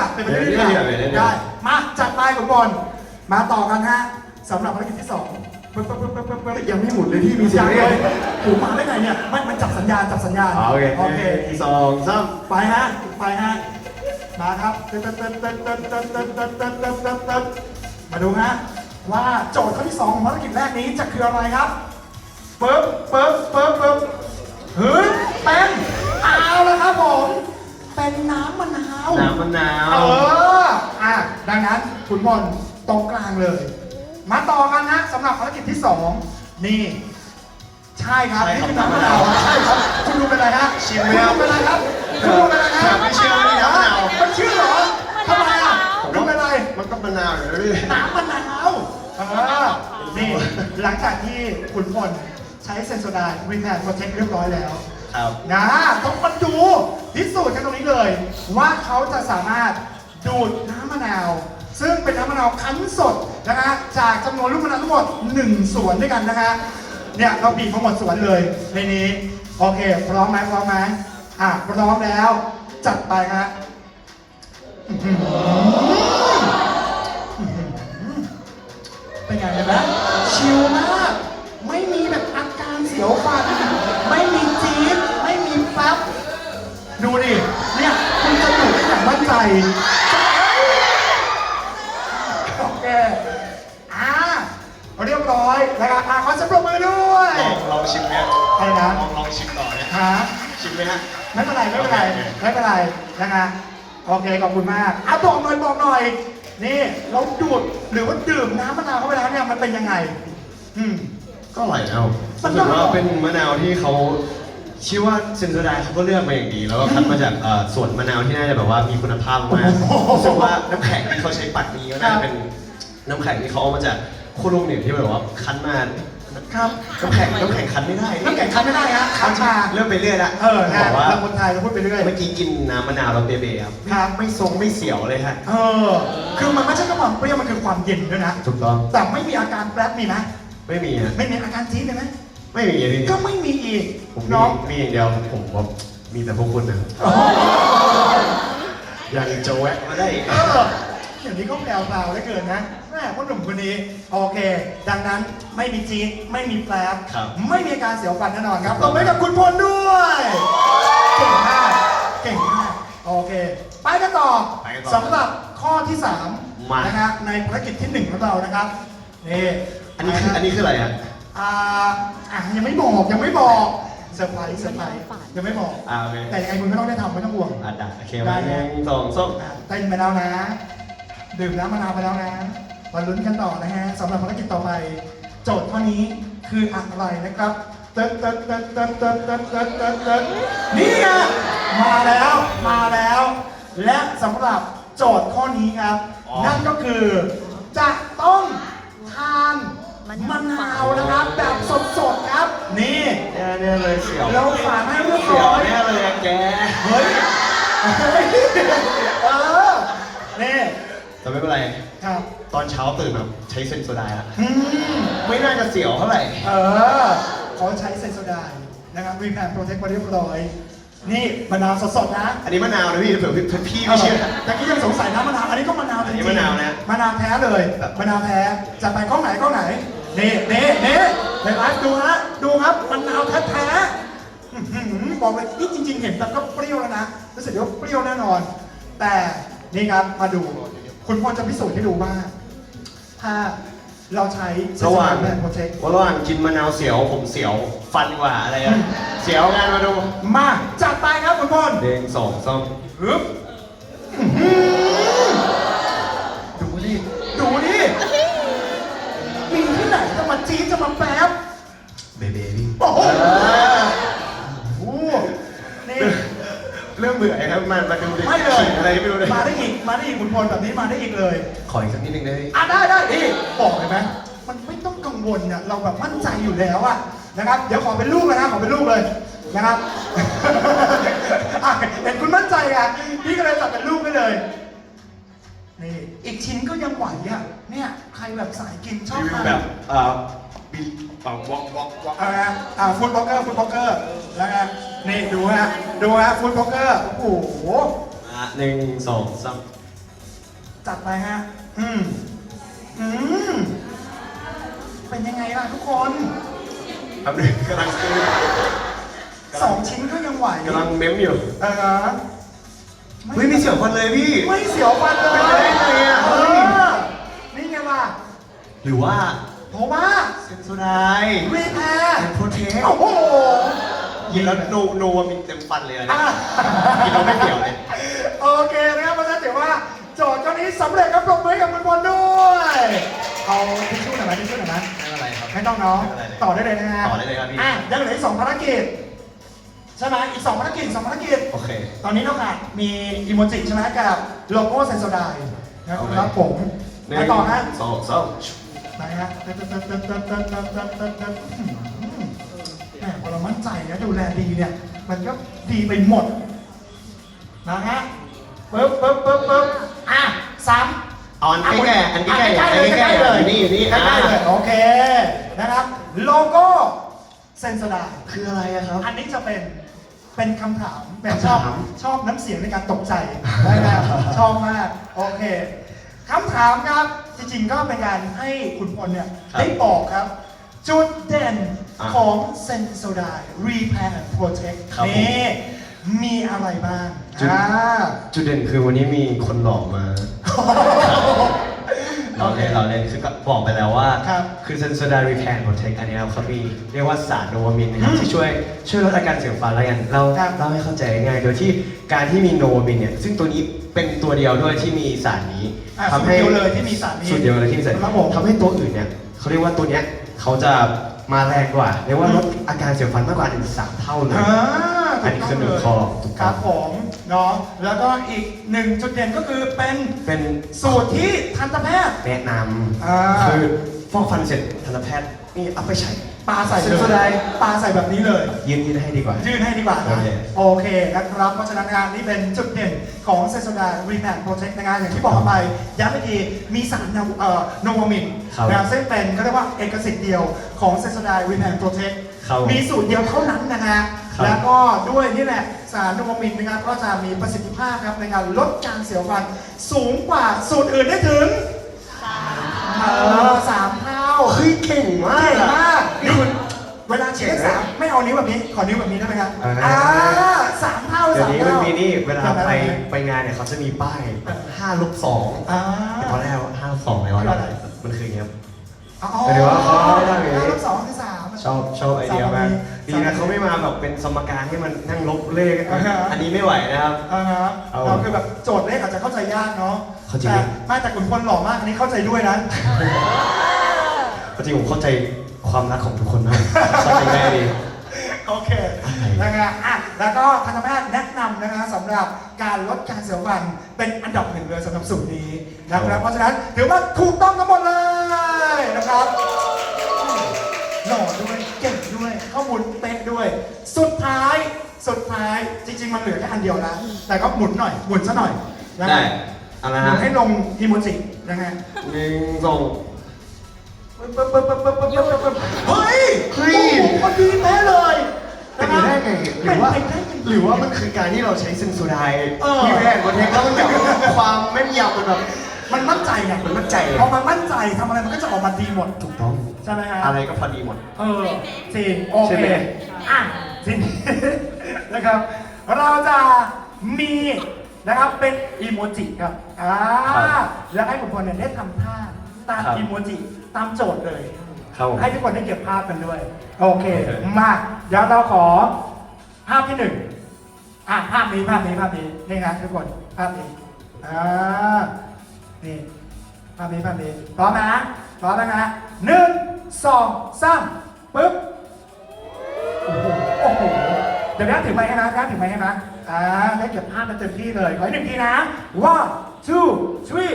ว่าเป็นไปได้ดีกว่าเป็นไปได้ดีกว่าได้มาจัดไปคุณบอลมาต่อกันฮะสำหรับภารกิจที่สองปึ๊บปึ๊บปึ๊บปึ๊บปึ๊บปึ๊บยังไม่หมุนเลยพี่มีเสียยังงเลเลยยถูมาได้ไงเนี่ยมันมันจับสัญญาณจับสัญญาณอ๋อโอเคโอเคหนึ่งสองสามไปฮะ ไปฮะ มาครับตึ๊ดตึ๊ดตึ๊ดตึ๊ดตึ๊ดตึ๊ดตึ๊ดตึ๊ดตึ๊ดตึ๊ดตึ๊ดตึ๊ดมาดูฮะ ว่าโจทย์ข้อที่สองของภารกิจแรกนี้จะคืออะไรครับปึ๊บปึ๊บปึ๊บปึ๊บเฮ้ยเป็นเอาแล้วครับผม เป็นน้ำมะนาว น้ำมะนาว เออ อะ ดังนั้นคุณบอลตรงกลางเลย มาต่อกันนะสำหรับภารกิจที่สองนี่ ใช่ครับ ใช่นี่ครับคือน้ำมะนาวใช่ครับ คุณดูเป็นอะไรฮะชิมไหมครับคุณดูเป็นอะไรครับคุณดูเป็นอะไรฮะไม่เชื่อไม่น้ำมะนาว มันชื่อเหรอทำไมอะดูเป็นอะไร มันก็มะนาวอยู่แล้วพี่ น้ำมะนาวเออนี่หลังจากที่คุณพลใช้เซนโซไดรีแพร์โปรเทคเรียบร้อยแล้ว ครับ นะต้องมาดูพิสูจน์กันตรงนี้เลย ว่าเขาจะสามารถดูดน้ำมะนาว ซึ่งเป็นน้ำมะนาวคั้นสดนะฮะจากจำนวนลูกมะนาวทั้งหมด1สวนด้วยกันนะฮะเนี่ยเราบีบมาหมดสวนเลยในนี้โอเค พร้อมไหมพร้อมไหมอะพร้อมแล้ว จัดไปฮะอื้อหืออื้อหือเป็นไงเห็นไหมชิลมาก ไม่มีแบบอาการเสียวฟัน ดูดิ เนี่ยคุณจะอยู่ได้อย่างมั่นใจ โอเค อ่าเรียบร้อยนะครับอ่าขอเสยงปรบมือด้วยลองลองชิมเนี่ยอะไรนะลองลองชิมต่อเนี่ยฮะชิมไหมฮะ ไม่เป็นไร ไม่เป็นไรโอเคไม่เป็นไรนะฮะโอเค ขอบคุณมากอะบอกหน่อย บอกหน่อย นี่เราดูดหรือว่าดื่มน้ำมะนาวเข้าไปแล้วเนี่ย มันเป็นยังไง อืม ก็อร่อยนะผมมันรู้ก็สึกอร่ว่าอยเป็นมะนาวที่เขา ชื่อว่าเซนโซไดเขาก็เลือกมาอย่างดี แล้วก็คัดมาจากเอ่อสวนมะนาวที่น่าจะแบบว่ามีคุณภาพมากโอ้โหรู้สึกว่าน้ำแข็งที่เขาใช้ปัดนี้ก็น่าครัจะบเป็นน้ำแข็งที่เขาเอามาจากโคโลมเนี่ยที่แบบว่าคั้นมาครับน้ำแข็งน้ำแข็งคั้นไม่ได้น้ำแข็งคั้นไม่ได้ฮะคั้นชาเริ่มไปเรื่อยละเออบนะอกว่าเราคนไทยเราพูดไปเรื่อยเมื่อกี้กินน้ำมะนาวแล้วเบๆครับครับไม่ทรงไม่เสียวเลยฮะเออ คือมันไม่ใช่แค่ความเปรี้ยวมันคือความเย็นด้วยนะถูกต้องแต่ไม่มีอาการแปรบมีไหมไม่มีฮะไม่มีอาการจี๊ดเลยไหม ไม่มีเลยก็ไม่มีอีกผมมีน้อง มีอย่างเดียวผมผมมีแต่พวกคุณนะอยากจะแวะมาได้อีก เอออย่างนี้ก็แปลวๆได้เกินนะแม่พ่อหนุ่มคนนี้ โอเค ดังนั้นไม่มีจี๊ดไม่มีแปรบครับ ไม่มีอาการเสียวฟันแน่นอนครับตบมือกับคุณพลด้วย เก่งมาก เก่งมาก โอเค ไปกันต่อไปกันต่อสำหรับข้อที่มา3นะฮะในภารกิจที่หนึ่งของเรานะครับ นี่อันนี้คืออันนี้คืออะไรอะ อ่าอะยังไม่บอกยังไม่บอกเซอร์ไพรส์เซอร์ไพรส์ยังไม่บอก อ่าโอเคแต่ยังไงมึงไม่ต้องได้ทำไม่ต้องห่วง อะได้โอเคมาหนึ่งสองสามอะเต้นไปแล้วนะ ดื่มน้ำมะนาวไปแล้วนะมาลุ้นกันต่อนะฮะสำหรับภารกิจต่อไป โจทย์ข้อนี้คืออะไรนะครับเติร์ดเติร์ดเติร์ดเติร์ดเติร์ดเติร์ดเติร์ดเติร์ดเติร์ดนี่ไงมาแล้วมาแล้ว และสำหรับโจทย์ข้อนี้ครับ นั่นก็คือจะต้องทาน มะนาวนะครับแบบสดๆครับ นี่เนี่ยเนี่ยเลยเสียวเราฝากให้เรียบเสียร้วอย เนี่ยเลยอะแกเฮ้ยเฮ้ยเออนี่แต่ไม่เป็นไร ครับตอนเช้าตื่นมาใช้เซนโซไดละอืมไม่น่าจะเสียวเท่าไหร่ เออเขาใช้เซนโซไดน์นะครับรีแพนโปรเทคมาเรียบร้อย นี่มะนาวสดๆนะ อันนี้มะนาวนะพี่เผื่อพี่พี่ไม่เชื่อ แต่กี้ยังสงสัยนะมะนาว อันนี้ก็มะนาวจอันนี้ริงๆมะนาวนะ มะนาวแท้เลย มะนาวแท้ จะไปกล้องไหนกล้องไหน นี่นี่นี่ในไลฟ์ดูฮะ ดูครับมะนาวแท้ๆอื้อหือบอกเลยนี่จริง ๆ เห็นแต่ก็เปรี้ยวแล้วนะรู้สึกว่าเปรี้ยวแน่นอน แต่นี่ครับมาดู คุณพลจะพิสูจน์ให้ดูว่า ถ้าเราใช้ระหว่างแพนโปรเทคระหว่างกินมะนาวเสียวผมเสียวฟันกว่าอะไรอะเสียวงานมาดูมาจัดไปครับคุณพลหนึ่งสองสามฮึบ จะมาจี๊ดจะมาแป๊บเบเบพี่โอ้โหโอ้โหนี่ เริ่มเบื่อครับมันมาดูดิไม่เลย อะไรไม่รู้เลยมาได้อีก มาได้อีกคุณพลแบบนี้มาได้อีกเลย ขออีกสักนิดนึงได้ไหม อะได้ได้ดิบอกเลยไหมมันไม่ต้องกังวลเนี่ยเราแบบมั่นใจอยู่แล้วอะนะครับ เดี๋ยวขอเป็นลูกเลยนะขอเป็นลูกเลยนะครับ อะเห็นคุณมั่นใจอะพี่ก็เลยจัดเป็นลูกไปเลยนี่อีกชิ้นก็ยังไหวอะเนี่ยใครแบบสายกินชอบรีวิวทานแบบเอ่อ บิปังวอกวอกวอก เอาละอ่าฟู้ดบล็อกเกอร์ฟู้ดบล็อกเกอร์แล้วไงนี่ดูฮะดูฮะฟู้ดบล็อกเกอร์โอ้โหอะหนึ่งสองสามจัดไปฮะอืมอืมเป็นยังไงล่ะทุกคนแป๊บนึงกำลังซื้อสองชิ้นก็ยังไหวกำลังเม้มอยู่เออเฮ้ยมีเสียวฟันเลยพี่ ไม่เสียวฟันเลยเป็นไปได้ไงอะ เอเฮ้ยอนี่ไงล่ะหรือว่า โทว่า เซนโซไดน์รีแพร์โปรเทคโอ้โหกินแล้วโนโนวามินเต็มฟันเลยอะอะเนี่ยกินแล้วไม่เสียวเลยโอเคนะครับเพราะฉะนั้นถือว่าโจทย์ข้อนี้สำเร็จครับปรบมือให้กับคุณบอลด้วยเอาทิชชู่หน่อยไหมทิชชู่หน่อยไหมไม่เป็นไรครับ ไม่ต้องเนาะไม่เป็นไรเลยต่อได้เลยนะฮะต่อได้เลยครับพี่ อะยังเหลืออีกสองภารกิจใช่ไหมอีกสองภารกิจสองภารกิจ โอเค ตอนนี้น้องอาจมีอีโมจิใช่ไหมกับโลโก้เซนโซไดนะครับผมหนึ่ไปงต่อฮะ สองสาม ไปฮะแหมพอเรามั่นใจนะดูแลดีเนี่ย มันก็ดีไปหมด นะฮะปึ๊บปึ๊บปึ๊บปึ๊บอะสามอาอันใกล้ๆอันใกล้ๆใกล้เลยอันใกล้ๆเลยนี่นี่ใกล้ๆเลยโอเคนะครับ โลโก้เซนโซไดคืออะไรครับ อันนี้จะเป็นเป็นคำถามแบบชอบชอบน้ำเสียงในการตกใจได้ไหมชอบมาก โอเค คำถามครับ จริงๆก็เป็นการให้คุณพลเนี่ยได้บอกครับ จุดเด่นของเซนโซได Repair and Protect ครับผมนี่มีอะไรบ้างจุด อ่า จุดเด่นคือวันนี้มีคนหล่อมา เราเล่นเราเล่นคือก็บอกไปแล้วว่าครับคือเซน s o ด i รีแพนโปรเทคอันนี้ครับเขามีเรียกว่าสารโนวามินนะครับอืมที่ช่วยช่วยลดอาการเสียวฟันแล้วกันเราครับเราให้เข้าใจง่ายๆโดยที่การที่มีโนวามินเนี่ยซึ่งตัวนี้เป็นตัวเดียวด้วยที่มีสารนี้อะทำให้สูตรเดียวเลยที่มีสารนี้สูตรเดียวเลยที่มีสารนี้ครับผม ทำให้ตัวอื่นเนี่ยเขาเรียกว่าตัวเนี้ยเขาจะมาแรงกว่าเรียกว่าลดอาการเสียวฟันมากกว่าถึงสามเท่าเลย อ่าอันนี้คือหนึ่งข้อถูกต้อง ครับผม เนาะแล้วก็อีกหนึ่งจุดเด่นก็คือเป็นเป็นสูตรที่ทันตแพทย์ แนะนอ่าำคือฟอกฟันเสร็จทันตแพทย์นี่เอาไปใช้ปลาใส่เซเลนโซไดยปลาใส่แบบนี้เลย ยืนยืนให้ดีกว่า ยื่นให้ดีกว่าโอนะเค โอเคนะครับ เพราะฉะนั้นงานนี้เป็นจุดเด่นของเซนโซดารีแพนโปรเจกต์งานอย่างที่บอกไปย้ำอีกทีมีสารนวเอ่อโนวามินครับนะซึ่งเป็นก็เรียกว่าเอกสิทธิ์เดียวของเซนโซดารีแพนโปรเจกต์ครับ มีสูตรเดียวเท่านั้นนะฮะ ครับ แล้วก็ด้วยนี่แหละสารโนวามินนะครับก็จะมีประสิทธิภาพครับในการลดการเสียวฟันสูงกว่าสูตรอื่นได้ถึงเออสามเท่าเฮ้ยเก่งมากเก่งอะ มากนี่คุณเวลาฉีดเลขสามไม่เอานิ้วแบบนี้ขอนิ้วแบบนี้ได้ไหมครับอ่าอ่าสามเท่าเดี๋ยวสามนี้มันเท่า มีนี่เวลาแบบนั้นไปเลยไปงานเนี่ยเขาจะมีป้ายห้าลบสองอ่า ตอนแรกห้าลบสองอะไรวะคืออะไรมันคืออย่างเงี้ย อ๋อเดี๋ยวว่าเขาได้ไงห้าลบสองคือสาม ชอบชอบไอเดียมาก สาม ดีนะเขาไม่มาแบบเป็นสมการให้มันนั่งลบเลข อ่าฮะ อันนี้ไม่ไหวนะครับ อ่าฮะเอาเราคือแบบโจทย์เลขอาจจะเข้าใจยากเนาะเข้าใจแต่ยาก ไม่แต่คุณพลหล่อมากอันนี้เข้าใจด้วยนะ จริงๆผมเข้าใจความรักของทุกคนมากเข้าใจง่ายดี โอเคอะไรนะฮะอะแล้วก็ทันตแพทย์แนะนำนะฮะสำหรับการลดการเสียวฟันเป็นอันดับหนึ่งเลยสำหรับสูตรนี้นะครับเพราะฉะนั้นถือว่าถูกต้องทั้งหมดเลยนะครับหล่อด้วย เขาหมุนเป๊ะด้วย สุดท้ายสุดท้ายจริง ๆ มันเหลือแค่อันเดียวแล้วแต่ก็หมุนหน่อยหมุนซะหน่อยนะได้ฮะอะหมุฮะให้ลงอีโมจินะฮะหนึ่งสองเฮ้ยโอ้โมันดีแท้เลยเป็นะนไปฮะได้ไงหรือว่าหรือว่ามันคือการที่เราใช้เซนสุดายอมีแพทย์คนนี้แล้มันแบบความแม่นยำมันแบบ มันมั่นใจไงมันมั่นใจพอมันมั่นใจทำอะไรมันก็จะออกมาดีหมดถูกต้องใช่ไหมฮะอะไรก็พอดีหมด เออจริงโอใช่เคไหม อะทีนี้นะครับ เราจะมีนะครับเป็นอีโมจิครับอ่าครับแล้วให้คุณพลเนี่ยได้ทำท่าตามครับอีโมจิตามโจทย์เลยครับผมให้ทุกคนได้เก็บภาพกันด้วย โอเค โอเค มาเดี๋ยวเราขอภาพที่หนึ่งอะภาพนี้ภาพนี้ภาพนี้นี่ครับทุกคนภาพนี้อ่า นี่ภาพนี้ภาพนี้พร้อมนะพร้อมแล้วนะหนึ่งสองสามปึ๊บโอ้โหโอ้โหเดี๋ยวนะถือไม้ให้นะนะถือไม้ให้นะอ่าได้เก็บภาพกันเต็มที่เลยขออีกหนึ่งทีนะ one two three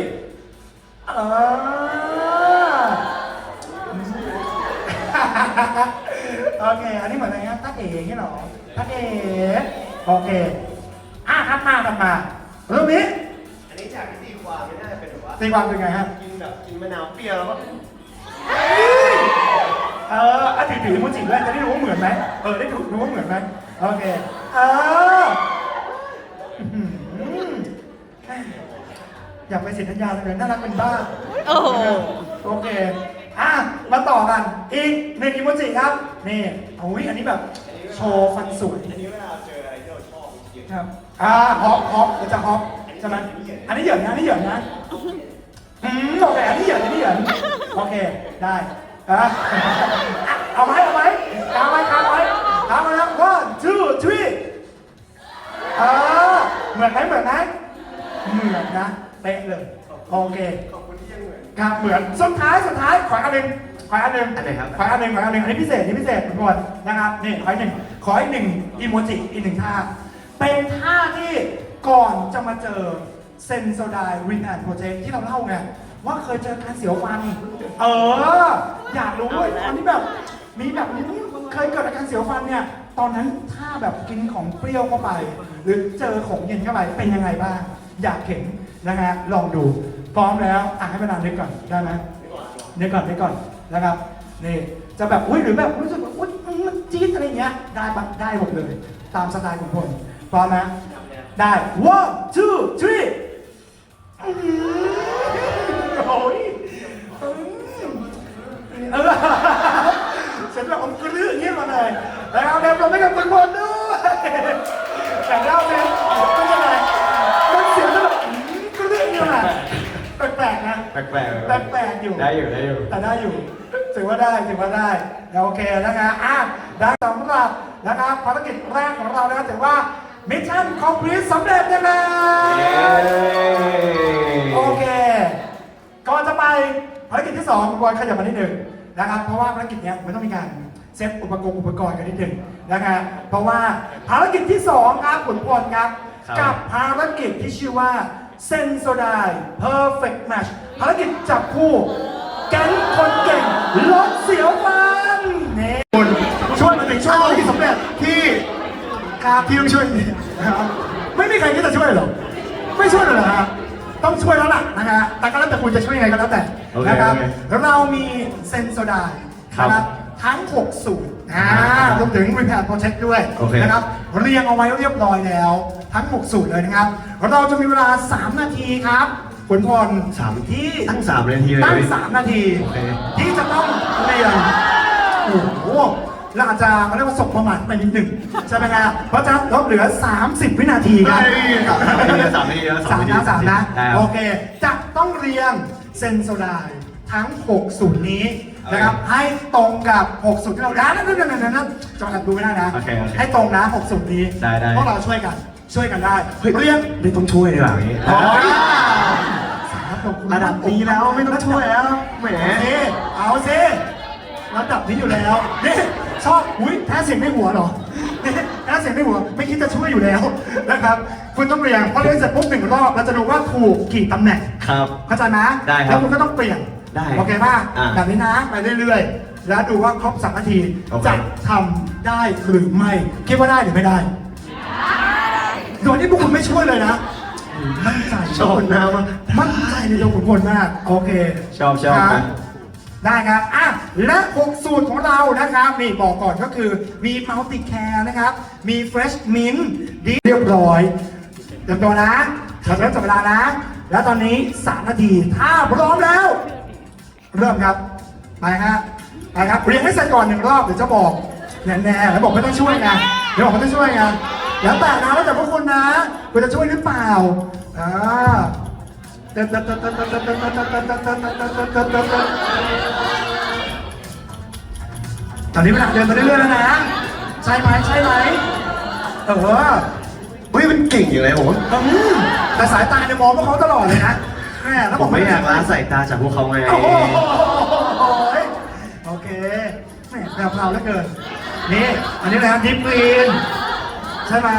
เออโอเค อันนี้เหมือนอะไรนะตั๊กเอ๋อย่างนี้เหรอตั๊กเอ๋โอเคอะทำมาทำมาเรูปนี้อันนี้จากที่ตีควาไม่น่าจะเป็น แบบว่าตีความเป็นไงฮะ กินแบบกินมะนาวเปรี้ยวแล้วก็เอออะถือถือมูจิด้วยจะได้รู้ว่าเหมือนไหมเออได้ดูรู้ว่าเหมือนไหมโอเคเอออื้อหืออยากไปเซ็นสัญญาเลยน่ารักเป็นบ้าโอ้โห โอเคอะมาต่อกันอีกหนึ่งอิโมจิครับนี่โอ้ยอันนี้แบบโชว์ฟันสวยอันนี้เวลาเจออะไรที่เราชอบครับอ่าฮอปฮอปเดี๋ยวจะฮอป ใช่ไหมอันนี้เหยินนะอันนี้เหยินนะอืมโอเคอันนี้เหยินอันนี้เหยินโอเคได้อะเอาไหมเอาไหมกางไหมกางไหมกางไหมครับ one two three เออเหมือนไหมเหมือนไหมเหมือนนะเป๊ะเลยโอเคครับเหมือนสุดท้ายสุดท้ายขออันหนึ่งขออันหนึ่งอันไหนครับขออันหนึ่งขออันหนึ่งอันนี้พิเศษนี่พิเศษทุกคนนะครับนี่ขออีกหนึ่งขออีกหนึ่งอีโมจิอีกหนึ่งท่าเป็นท่าที่ ก่อนจะมาเจอเซนโซไดวินแอนโปรเจกที่เราเล่าไง ว่าเคยเจอการเสียวฟัน เออ อยากรู้ว่าตอนที่แบบ มีแบบนี้เคยเกิดอาการเสียวฟันเนี่ย ตอนนั้นถ้าแบบกินของเปรี้ยวเข้าไป หรือเจอของเย็นเข้าไปเป็นยังไงบ้าง อยากเห็นนะฮะลองดูพร้อมแล้วอะให้ประธานนึกก่อนได้ไหมนึกก่อนนึกก่อนนะครับนี่จะแบบอุ้ยหรือแบบรู้สึกว่าอุ้ยมันจี๊ดอะไรเงี้ยได้ปะได้หมดเลย ตามสไตล์ของคนพร้อมนะ ได้ one two three อื้อหือโอ้ยอืมเออฉันแบบผมกระลืออย่างนี้มาเลยนะครับเดี๋ยวเราไม่กับคุณพลด้วยแต่เล่าเนี่ยไม่ใช่อะไรมันเสียงแล้วแบบอื้อกระลืออย่างนี้มาแปลกๆนะ แปลกๆแปลกๆอยู่ ได้อยู่ได้อยู่ แต่ได้อยู่ถือว่าได้ถือว่าได้โอเคนะครับอะได้สำหรับนะครับภารกิจแรกของเรานะครับถือว่า มิชชั่นคอมพลีทสำเร็จนะครับโอเค ก่อนจะไปภารกิจที่2คุณบอยขยับมานิดหนึ่งนะครับ เพราะว่าภารกิจเนี้ยมันต้องมีการเซตอุปกรณ์อุปกรณ์กันนิดหนึ่งนะครับเพราะว่าภารกิจที่ 2 ครับคุณพลครับ ครับกับภารกิจที่ชื่อว่าเซนโซได perfect match ภารกิจจับคู่แก๊งคนเก่งลดเสียวฟันนี่คุณช่วยมาถึงช่วยภารกิจสำเร็จที่ ครับที่ต้องช่วยนะครับไม่มีใครที่จะช่วยเหรอไม่ช่วยเลยเหรอครับต้องช่วยแล้วล่ะนะฮะแต่ก็แล้วแต่คุณจะช่วยยังไงก็แล้วแต่โอเคนะครับ โอเคเรามีเซนโซไดครับนะครับทั้ง 6 สูตรอ่ารวมถึง Repair Protect ด้วยโอเค นะครับ เรียงเอาไว้เรียบร้อยแล้ว ทั้ง 6 สูตรเลยนะครับ เราจะมีเวลา 3 นาทีครับคุณพลสามที่ตั้งสามนาทีเลยตั้งเว้ย3นาที โอเค ที่จะต้องเรียงโอ้โห เราอาจจะเขาเรียกว่าสบประมาทไปนิดหนึ่งใช่ไหมครับเพราะฉะนั้นลดเหลือ 30 วินาทีครับเฮ้ยสามนาทีแล้วสามนาทีแล้วสามนะสามนะได้ครับโอเคจะต้องเรียงเซนโซไดทั้ง 6 สูตรนี้นะครับให้ตรงกับ 6 สูตรที่เราได้นั่นนั่นนั่นนั่นนั่นจำกัดดูไม่ได้นะโอเคโอเคให้ตรงนะ 6 สูตรนี้ได้ได้พวกเราช่วยกันช่วยกันได้เฮ้ยเรียงไม่ต้องช่วยดีกว่าอย่างนี้อ๋อสามตรงคุณระดับนี้แล้วไม่ต้องช่วยแล้วแหมเอาสิเอาสิระดับนี้อยู่แล้วนี่ ชอบอุ้ยแพ้เสียงในหัวเหรอนี่แพ้เสียงในหัวไม่คิดจะช่วยอยู่แล้วนะครับคุณต้องเรียงพอเรียนเสร็จปุ๊บหนึ่งรอบเราจะดูว่าถูกกี่ตำแหน่งครับ เข้าใจไหมได้ครับแล้วคุณก็ต้องเปลี่ยนได้โอเคป่ะอ่าแบบนี้นะไปเรื่อยๆ แล้วดูว่าครบสามนาทีโอเค จะทำได้หรือไม่คิดว่าได้หรือไม่ได้โดยที่พวกคุณไม่ช่วยเลยนะมั่นใจ ชอบหน้ามาก มั่นใจในตัวขุนพลมาก โอเคชอบชอบครับนะ ได้ครับอะและ6สูตรของเรานะครับนี่บอกก่อนก็คือมี Multi Care นะครับ มี Fresh Mint ดีเรียบร้อยเตรียมตัวนะเราเริ่มจับเวลานะ แล้วตอนนี้ 3 นาที ถ้าพร้อมแล้ว เริ่มครับ ไปครับไปครับเรียงให้เสร็จก่อนหนึ่งรอบเดี๋ยวจะบอกแน่ๆแล้วบอกไม่ต้องช่วยไงเดี๋ยวบอกไม่ต้องช่วยไงแล้วแต่นะแล้วแต่พวกคุณนะคุณจะช่วยหรือเปล่าอ่า ตอนนี้มันหนักเดินไปเรื่อยๆแล้วนะ ใช่ไหมใช่ไหมเออเฮ้ยมันเก่งอยู่เลยโอ้โหมแต่สายตาเนี่ยมองพวกเขาตลอดเลยนะแม่แล้วผผมมไม่ไม่อยายกละลสายตาจากพวกเขาไง โอ้โหโอเคแม่แพรวๆเหลือเกิน นี่ อันนี้นะครับดิฟกรีน ใช่ไหม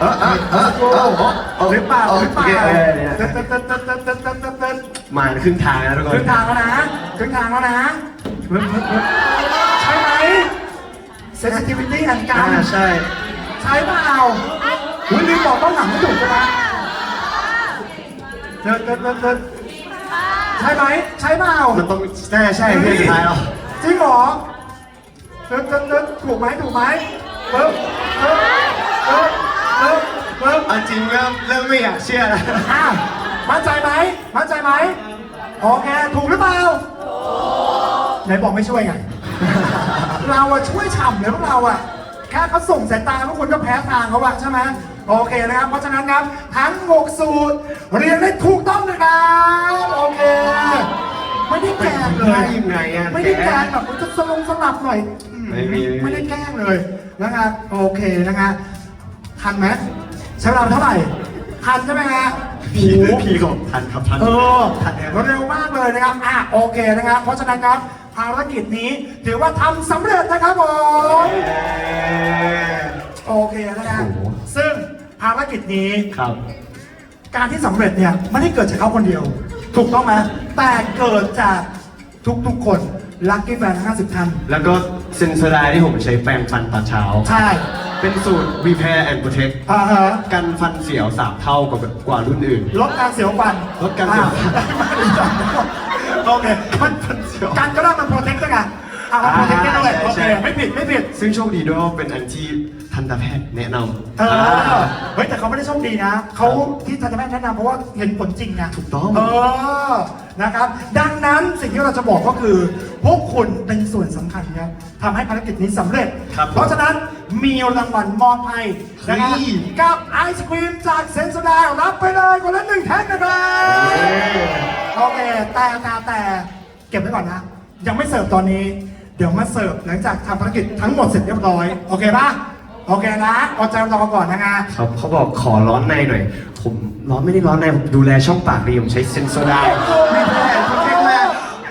เออเออเออเออเออเออหรือเปล่าหรือเปล่าโอเคโอเคโอเคเต้นเต้นเต้นเต้นเต้นเต้นเต้นเต้นเต้นมาครึ่งทางแล้วทุกคครึ่งทางแล้วนะครึ่งทางแล้วนะเฮ้ยเฮ้ยเฮ้ยใช่ไหม sensitivity อันกัอ่านใช่ใช่เปล่าอุ้ยลืมบอกต้องหนังไม่ถูกใช่ไหมเต้นเต้นเต้นเต้นใช่ไหมใช่เปล่า มันต้องน่ใช่ที่สุดท้ายแล้วจริงเหรอเดินเดินเดินถูกไหมถูกไหมเริ่มเริ่ม เริ่มเริ่มเริ่มเอาจริงเริ่มเริ่มไม่อยากเชื่อแล้วอะมั่นใจไหมโอเคถูกหรือเปล่าไหนบอกไม่ช่วยไง เราอะช่วยฉ่ำเลยพวกเราอะแค่เขาส่งสายตาพวกคุณก็แพ้ทางเขาอะใช่ไหมโอเคนะครับ เพราะฉะนั้นครับทั้งหกสูตร เรียนได้ถูกต้องนะครับโอเค ไม่ได้แกล้งเลยได้ยังไงอะไม่ได้แกล้งแบบจะสลงสลับหน่อยอืมไม่มี ไม่ได้แกล้งเลยนะครับโอเคนะครับ ทันไหมใช้เวลาเท่าไหร่ ทันใช่ไหมฮะพี่โอ้โห พี่ก็ทันครับทันเออทันครับเร็วมากเลยนะครับ อะโอเคนะครับ เพราะฉะนั้นครับภารกิจนี้ถือว่าทำสำเร็จนะครับผม โอเคนะครับโอ้โห ซึ่งภารกิจนี้ ครับ การที่สำเร็จเนี่ยไม่ได้เกิดจากเขาคนเดียว ถูกต้องไหมแต่เกิดจากทุกๆคนลัคกี้แฟนทั้ง50ท่าน แล้วก็เซนสไดที่ผมใช้แปรงฟันตอนเช้า ใช่ เป็นสูตร repair and protect อ่าฮะกันฟันเสียวสามเท่ากว่ากว่ารุ่นอื่น ลดการเสียวฟันลดการเสียวฟัน อ่าโอเคมันฟันเสียวการก็ได้มันโปรเทคด้วยไงอะมันโปรเทคได้ด้วยโอใช่เคใช่ไม่ผิดไม่ผิด ซึ่งโชคดีด้วยว่าเป็นอันที่ทัน ตแพทย์แนะนำเออเฮ้ยแต่เขาไม่ได้โชคดีนะ เขาที่ทันตแพทย์แนะนำเพราะว่าเห็นผลจริงนะถูกต้องเออนะครับ ดังนั้นสิ่งที่เราจะบอกก็คือ พวกคุณเป็นส่วนสำคัญครับทำให้ภารกิจนี้สำเร็จ ครับเพราะฉะนั้นมีรางวัลมอบให้นะครับเฮ้ยกับไอศครีมจากเซนสดารับไปเลยคนละหนึ่งแท่งนะครับ โอเคแต่แต่แต่เก็บไว้ก่อนนะ ยังไม่เสิร์ฟตอนนี้ เดี๋ยวมาเสิร์ฟหลังจากทำภารกิจทั้งหมดเสร็จเรียบร้อย โอเคปะ โอเคนะอดใจรอก่อนนะฮะครับเขาบอกขอร้อนในหน่อย ผมร้อนไม่ได้ร้อนในผมดูแลช่องปากดีผมใช้เซนโซไดไม่ได้คุณเรียกว่า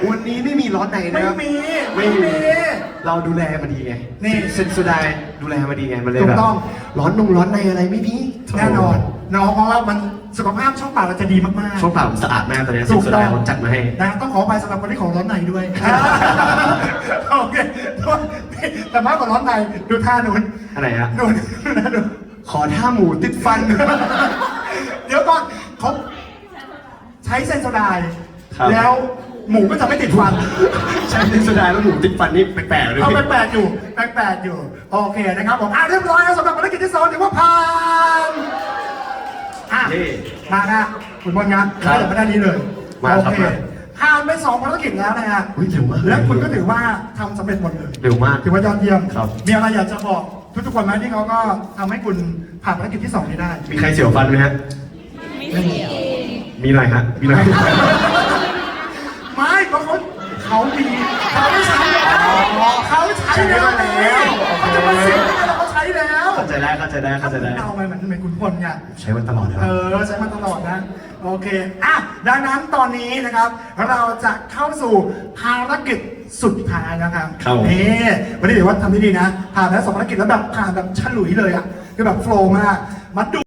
วันนี้ไม่มีร้อนในไม่นะครับ มีไม่ไม่มีมี เราดูแลมาดีไงนี่เซนโซไดดูแลมาดีไงมันเลยถูกแบบต้อง ร้อนนงร้อนในอะไรไม่มี แน่นอนเนาะเพราะว่ามัน สุขภาพช่องปากเราจะดีมากๆ ช่องปากผมสะอาดมากตอนนี้เซถูนกโซต้ไดองเขาจัดมาให้ นะต้องขอไปสำหรับคนที่ของร้อนในด้วย โอเคแต่มากกว่าร้อนในดูท่านุ่นอะไรฮะ นุ่นนะนุ่นขอท่าหมูติดฟัน เดี๋ยวก่อนเขาใช้เซนโซไดน์ครับ แล้วหมูก็จะไม่ติดฟัน ใช้เซนโซไดแล้วหมูติดฟันนี่แปลกๆเลยเอาแปลกๆอยู่แปลกๆอยู่ โอเคนะครับผมอะเรียบร้อยแล้วสำหรับภารกิจที่สองถือว่าผ่าน อะนี่มานะคุณบอลงานครับแล้วเดี๋ยวมาด้านนี้เลยมาครับโอเคมา ผ่านไปสองภารกิจแล้วนะฮะอุ๊ยเร็วมากและคุณก็ถือว่าทำสำเร็จหมดเลย เร็วมาก ถือว่ายอดเยี่ยมครับ มีอะไรอยากจะบอกทุกๆคนไหมที่เขาก็ทำให้คุณผ่านภารกิจที่สองนี้ได้ มีใครเสียวฟันไหมฮะ ไม่มีมีหน่อยฮะ มีหน่อย ไม่เพราะเขาเขามีเขาไม่ใช้แล้วเขาใช้แล้วเขาจะมาเสียได้ไงเราเขาใช้แล้วเข้า ใจได้เข้าใจได้เข้าใจได้ เอาไปเหมือนเหมือนคุณพลไงใช้มันตลอดเลยคเอรับ อใช้มาตลอดนะ โอเคอะดังนั้นตอนนี้นะครับ เราจะเข้าสู่ภารกิจสุดท้ายนะครับครับผม นี่วันนี้เดี๋ยวว่าทำได้ดีนะผ่านแล้วสองภารกิจแล้วแบบผ่านแบบฉลุยเลยอะคือแบบโฟล์มากมาดู